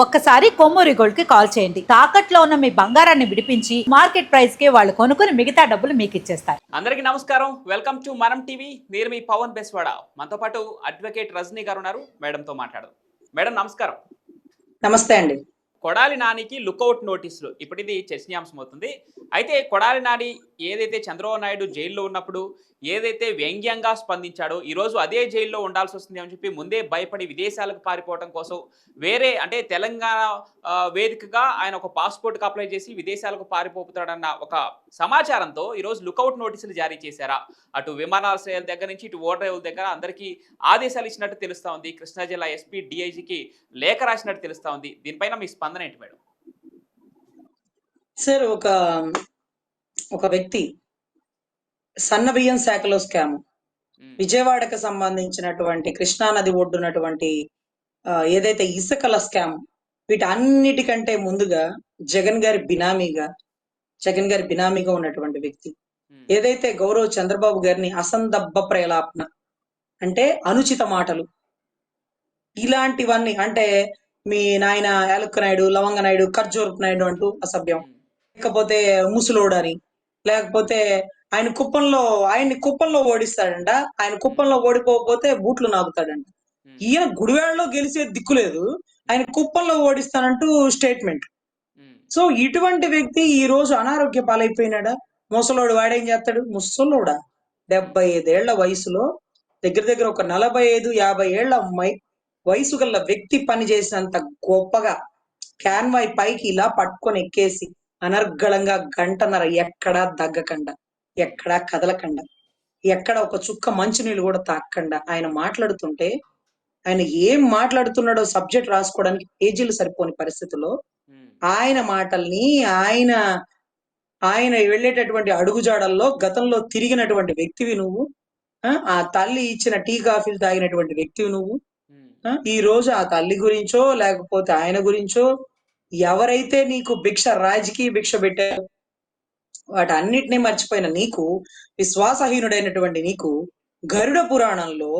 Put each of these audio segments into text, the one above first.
ఒక్కసారి కొమ్మూరి గోల్డ్కి కాల్ చేయండి. తాకట్లో ఉన్న మీ బంగారాన్ని విడిపించి మార్కెట్ ప్రైస్కి వాళ్ళు కొనుక్కుని మిగతా డబ్బులు మీకు ఇచ్చేస్తారు. అందరికీ నమస్కారం. Welcome to Manam TV. నేను మీ పవన్ బెస్వాడ. మనతో పాటు అడ్వకేట్ రజనీ గారు ఉన్నారు. మేడంతో మాట్లాడదాం. మేడం నమస్కారం. నమస్తే అండి. కొడాలి నానికి లుకౌట్ నోటీసులు. ఇప్పుడు ఇది చర్చనీయాంశం అవుతుంది. అయితే కొడాలి నాని ఏదైతే చంద్రబాబు నాయుడు జైల్లో ఉన్నప్పుడు ఏదైతే వ్యంగ్యంగా స్పందించాడో ఈరోజు అదే జైల్లో ఉండాల్సి వస్తుంది అని చెప్పి ముందే భయపడి విదేశాలకు పారిపోవడం కోసం వేరే అంటే తెలంగాణ వేదికగా ఆయన ఒక పాస్పోర్ట్కి అప్లై చేసి విదేశాలకు పారిపోతాడన్న ఒక సమాచారంతో ఈరోజు లుకౌట్ నోటీసులు జారీ చేశారా. అటు విమానాశ్రయాల దగ్గర నుంచి ఇటు ఓడరేవుల దగ్గర అందరికీ ఆదేశాలు ఇచ్చినట్టు తెలుస్తూ ఉంది. కృష్ణా జిల్లా ఎస్పీ డిఐజీకి లేఖ రాసినట్టు తెలుస్తూ ఉంది. దీనిపైన మీ స్పందన ఏంటి మేడం? సార్ ఒక ఒక వ్యక్తి సన్న బియ్యం శాఖలో స్కామ్. విజయవాడకు సంబంధించినటువంటి కృష్ణా నది ఒడ్డునటువంటి ఏదైతే ఇసుకల స్కామ్ వీటన్నిటికంటే ముందుగా జగన్ గారి బినామీగా జగన్ గారి బినామీగా ఉన్నటువంటి వ్యక్తి. ఏదైతే గౌరవ్ చంద్రబాబు గారిని అసందర్భ ప్రేలాపన అంటే అనుచిత మాటలు ఇలాంటివన్నీ అంటే మీ నాయన యాలక్క నాయుడు లవంగ నాయుడు ఖర్జూరపు నాయుడు అంటూ అసభ్యం. లేకపోతే ముసలోడని లేకపోతే ఆయన కుప్పంలో ఆయన్ని కుప్పంలో ఓడిస్తాడంట. ఆయన కుప్పంలో ఓడిపోకపోతే బూట్లు నాకుతాడంట ఉమ్, ఈయన గుడివాడలో గెలిచే దిక్కు లేదు. ఆయన కుప్పంలో ఓడిస్తానంటూ స్టేట్మెంట్. సో ఇటువంటి వ్యక్తి ఈ రోజు అనారోగ్య పాలైపోయినాడా? ముసలోడు వాడేం చేస్తాడు? ముసలోడా? డెబ్బై ఐదేళ్ళ వయసులో దగ్గర దగ్గర ఒక నలభై ఐదు యాభై ఏళ్ళ మై వయసు గల వ్యక్తి పని చేసినంత గొప్పగా క్యాన్వాయ్ పైకి ఇలా పట్టుకొని ఎక్కేసి అనర్గళంగా గంటన్నర ఎక్కడా దగ్గకుండా ఎక్కడా కదలకుండా ఎక్కడ ఒక చుక్క మంచినీళ్ళు కూడా తాకండా ఆయన మాట్లాడుతుంటే ఆయన ఏం మాట్లాడుతున్నాడో సబ్జెక్ట్ రాసుకోవడానికి పేజీలు సరిపోని పరిస్థితుల్లో ఉమ్, ఆయన మాటల్ని ఆయన ఆయన వెళ్ళేటటువంటి అడుగుజాడల్లో గతంలో తిరిగినటువంటి వ్యక్తివి నువ్వు ఆ, తల్లి ఇచ్చిన టీ కాఫీలు తాగినటువంటి వ్యక్తివి నువ్వు ఈ రోజు ఆ తల్లి గురించో లేకపోతే ఆయన గురించో ఎవరైతే నీకు భిక్ష రాజకీయ భిక్ష పెట్టారో వాటన్నిటినీ మర్చిపోయిన నీకు విశ్వాసహీనుడైనటువంటి నీకు గరుడ పురాణంలో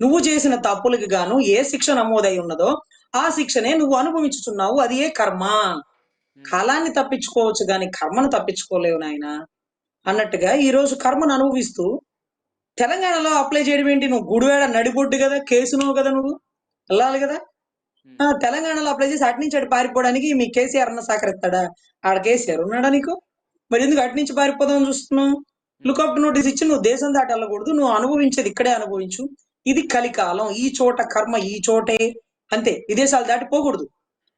నువ్వు చేసిన తప్పులకి గాను ఏ శిక్ష నమోదై ఉన్నదో ఆ శిక్షనే నువ్వు అనుభవించుచున్నావు. అది ఏ కర్మ? కాలాన్ని తప్పించుకోవచ్చు గాని కర్మను తప్పించుకోలేవు నాయన. అన్నట్టుగా ఈ రోజు కర్మను అనుభవిస్తూ తెలంగాణలో అప్లై చేయడం ఏంటి? నువ్వు గుడివాడ నడిబొడ్డు కదా కేసు నువ్వు కదా నువ్వు? వెళ్ళాలి కదా? తెలంగాణలో అప్లై చేసి అటు నుంచి అటు పారిపోవడానికి మీ కేసీఆర్ అన్న సహకరిస్తాడా? ఆడ కేసీఆర్ ఉన్నాడా నీకు? మరి ఎందుకు అటు నుంచి పారిపోదామని చూస్తున్నావు? లుకౌట్ నోటీస్ ఇచ్చి నువ్వు దేశం దాటి వెళ్ళకూడదు నువ్వు అనుభవించేది ఇక్కడే అనుభవించు. ఇది కలికాలం ఈ చోట కర్మ ఈ చోటే. అంతే విదేశాలు దాటి పోకూడదు.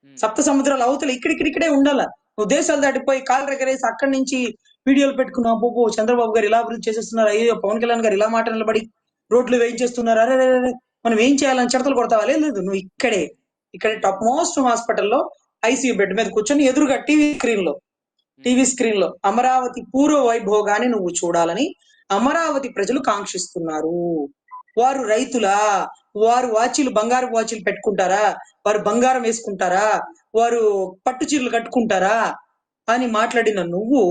ఉమ్, సప్త సముద్రాల అవతల ఇక్కడిక్కడిక్కడే ఉండాల. నువ్వు దేశాలు దాటిపోయి కాలు రెగరేసి అక్కడి నుంచి వీడియోలు పెట్టుకున్నావు అబ్బో చంద్రబాబు గారు ఇలా అభివృద్ధి చేసేస్తున్నారు అయ్యో పవన్ కళ్యాణ్ గారు ఇలా మాట నిలబడి రోడ్లు వేయించేస్తున్నారు అరే, మనం ఏం చేయాలని చిడతలు కొడతావా? లేదు నువ్వు ఇక్కడే ఇక్కడే టాప్ మోస్ట్ హాస్పిటల్లో ఐసీయూ బెడ్ మీద కూర్చొని ఎదురుగా టీవీ స్క్రీన్లో టీవీ స్క్రీన్లో అమరావతి పూర్వ వైభోగాన్ని నువ్వు చూడాలని అమరావతి ప్రజలు కాంక్షిస్తున్నారు. వారు రైతులా? వారు వాచీలు బంగారు వాచీలు పెట్టుకుంటారా? వారు బంగారం వేసుకుంటారా? వారు పట్టు చీరలు కట్టుకుంటారా? అని మాట్లాడిన నువ్వు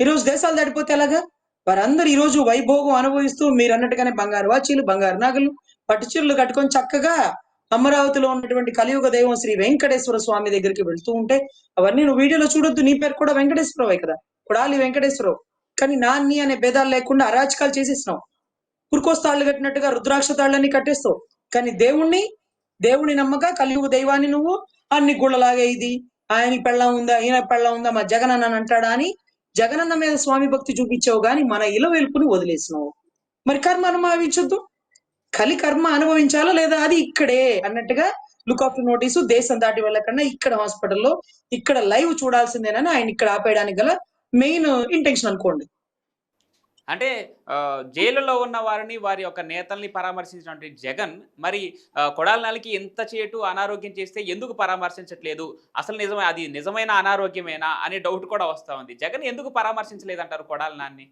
ఈరోజు దేశాలు దాటిపోతే ఎలాగా? వారందరూ ఈ రోజు వైభోగం అనుభవిస్తూ మీరు అన్నట్టుగానే బంగారు వాచీలు బంగారు నగలు పట్టుచీరలు కట్టుకొని చక్కగా అమరావతిలో ఉన్నటువంటి కలియుగ దైవం శ్రీ వెంకటేశ్వర స్వామి దగ్గరికి వెళ్తూ ఉంటే అవన్నీ నువ్వు వీడియోలో చూడొద్దు నీ పేరు కూడా వెంకటేశ్వరరావు కదా. కొడాలి వెంకటేశ్వరరావు. కానీ నాన్ని అనే భేదాలు లేకుండా అరాచకాలు చేసేసినావు. పురుకోస్తాళ్ళు కట్టినట్టుగా రుద్రాక్ష తాళ్ళని కట్టేస్తావు. కానీ దేవుణ్ణి దేవుని నమ్మక కలియుగ దైవాన్ని నువ్వు అన్ని గుళ్ళలాగా ఇది ఆయనకి పెళ్ళం ఉందా ఈయన పెళ్ళం ఉందా మా జగనన్న అని అంటాడా అని జగనన్న మీద స్వామి భక్తి చూపించావు గాని మన ఇల వెలుపుని వదిలేసినావు. మరి కర్మ అనుమావించొద్దు కలి కర్మ అనుభవించాలా లేదా అది ఇక్కడే అన్నట్టుగా లుకౌట్ నోటీసు దేశం దాటి వెళ్ళకుండా ఇక్కడ హాస్పిటల్లో ఇక్కడ లైవ్ చూడాల్సిందేనని ఆయన ఇక్కడ ఆపేయడానికి గల మెయిన్ ఇంటెన్షన్ అనుకోండి. అంటే జైలులో ఉన్న వారిని వారి యొక్క నేతల్ని పరామర్శించినటువంటి జగన్ మరి కొడాలనాలకి ఎంత చేటు అనారోగ్యం చేస్తే ఎందుకు పరామర్శించట్లేదు? అసలు నిజమే అది నిజమైన అనారోగ్యమేనా అనే డౌట్ కూడా వస్తూ ఉంది. జగన్ ఎందుకు పరామర్శించలేదంటారు కొడాలనాన్ని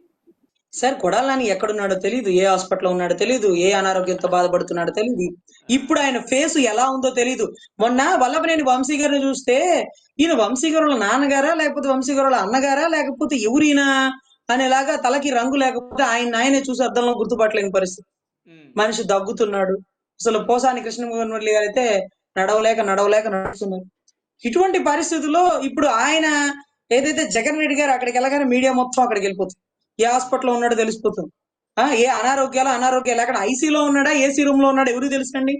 సార్ కొడాలని ఎక్కడున్నాడో తెలియదు ఏ హాస్పిటల్లో ఉన్నాడో తెలియదు ఏ అనారోగ్యంతో బాధపడుతున్నాడో తెలియదు ఇప్పుడు ఆయన ఫేస్ ఎలా ఉందో తెలియదు మొన్న వల్లభనేని వంశీ గారిని చూస్తే ఈయన వంశీ గారుల నాన్నగారా లేకపోతే వంశీ గారుల అన్నగారా లేకపోతే ఎవరైనా అనేలాగా తలకి రంగు లేకపోతే ఆయన ఆయనే చూసి అద్దంలో గుర్తుపట్టలేని పరిస్థితి. మనిషి దగ్గుతున్నాడు. అసలు పోసాని కృష్ణమురళి గారు అయితే నడవలేక నడవలేక నడుస్తున్నారు. ఇటువంటి పరిస్థితుల్లో ఇప్పుడు ఆయన ఏదైతే జగన్ రెడ్డి గారు అక్కడికి వెళ్ళగానే మీడియా మొత్తం అక్కడికి వెళ్ళిపోతుంది. ఏ హాస్పిటల్లో ఉన్నాడో తెలిసిపోతుంది. ఆ ఏ అనారోగ్యాలు అనారోగ్యాలు అక్కడ ఐసీలో ఉన్నాడా ఏసీ రూమ్లో ఉన్నాడా ఎవరు తెలుసండి?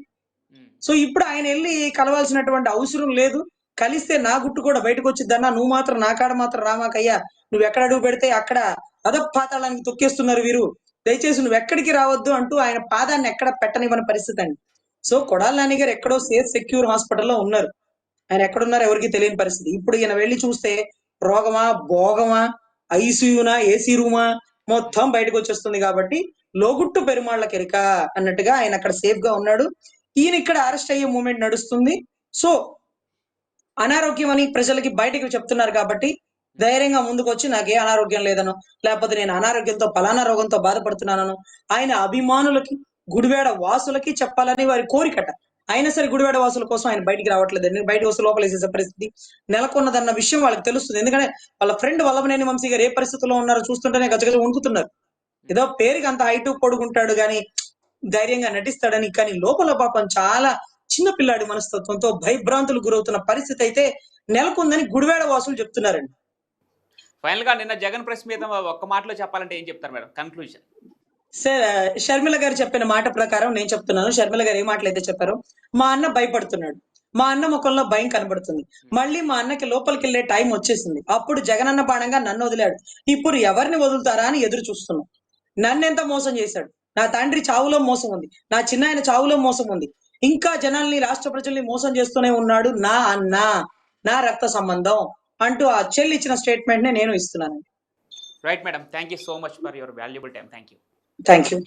ఉమ్. సో ఇప్పుడు ఆయన వెళ్ళి కలవాల్సినటువంటి అవసరం లేదు. కలిస్తే నా గుట్టు కూడా బయటకు వచ్చిద్దన్నా నువ్వు మాత్రం నా కాడ మాత్రం రామాకయ్యా నువ్వు ఎక్కడ అడుగు పెడితే అక్కడ అధపాతాళానికి తొక్కేస్తున్నారు వీరు. దయచేసి నువ్వు ఎక్కడికి రావద్దు అంటూ ఆయన పాదాన్ని ఎక్కడ పెట్టనివ్వని పరిస్థితి అండి. సో కొడాల నాని గారు ఎక్కడో సేఫ్ సెక్యూర్ హాస్పిటల్లో ఉన్నారు. ఆయన ఎక్కడున్నారో ఎవరికి తెలియని పరిస్థితి. ఇప్పుడు ఈయన వెళ్ళి చూస్తే రోగమా భోగమా ఐసీయూనా ఏసీ రూమా మొత్తం బయటకు వచ్చేస్తుంది కాబట్టి లోగుట్టు పెరుమాళ్ళ కెరిక అన్నట్టుగా ఆయన అక్కడ సేఫ్గా ఉన్నాడు. ఈయన ఇక్కడ అరెస్ట్ అయ్యే మూమెంట్ నడుస్తుంది. సో అనారోగ్యం అని ప్రజలకి బయటకు చెప్తున్నారు కాబట్టి ధైర్యంగా ముందుకు వచ్చి నాకే అనారోగ్యం లేదనో లేకపోతే నేను అనారోగ్యంతో పలానా రోగంతో బాధపడుతున్నానో ఆయన అభిమానులకి గుడివేడ వాసులకి చెప్పాలని వారి కోరికట. అయినా సరే గుడివాడ వాసుల కోసం ఆయన బయటికి రావట్లేదు. ఎందుకంటే బయట వస్తు లోపలేసేసే పరిస్థితి. నెలకొన్నదన్న విషయం వాళ్ళకి తెలుస్తుంది. ఎందుకంటే వాళ్ళ ఫ్రెండ్ వల్లభనేని వంశీ గారు ఏ పరిస్థితిలో ఉన్నారో చూస్తుంటేనే గజగజ వణుకుతున్నారు. ఏదో పేరుకి అంత హైట్ పొడుగుంటాడు కానీ ధైర్యంగా నటిస్తాడని. కానీ లోపల పాపం చాలా చిన్న పిల్లాడి మనస్తత్వంతో భయభ్రాంతులు గురవుతున్న పరిస్థితి అయితే నెలకొందని గుడివేడ వాసులు చెప్తున్నారండి. ఫైనల్గా నిన్న జగన్ ప్రెస్ మీద ఒక్క మాటలో చెప్పాలంటే ఏం చెప్తారు మేడం? కన్క్లూజన్ సార్ షర్మిల గారు చెప్పిన మాట ప్రకారం నేను చెప్తున్నాను. షర్మిల గారు ఏ మాటలు అయితే చెప్పారో మా అన్న భయపడుతున్నాడు. మా అన్న ముఖంలో భయం కనబడుతుంది. మళ్ళీ మా అన్నకి లోపలికి వెళ్ళే టైం వచ్చేసింది. అప్పుడు జగనన్న బాణంగా నన్ను వదిలాడు. ఇప్పుడు ఎవరిని వదులుతారా అని ఎదురు చూస్తున్నాం. నన్ను ఎంత మోసం చేశాడు? నా తండ్రి చావులో మోసం ఉంది. నా చిన్నాయన చావులో మోసం ఉంది. ఇంకా జనాల్ని రాష్ట్ర ప్రజల్ని మోసం చేస్తూనే ఉన్నాడు నా అన్న. నా రక్త సంబంధం అంటూ ఆ చెల్లి ఇచ్చిన స్టేట్మెంట్ నే నేను ఇస్తున్నాను right madam thank you so much for your valuable time thank you thank you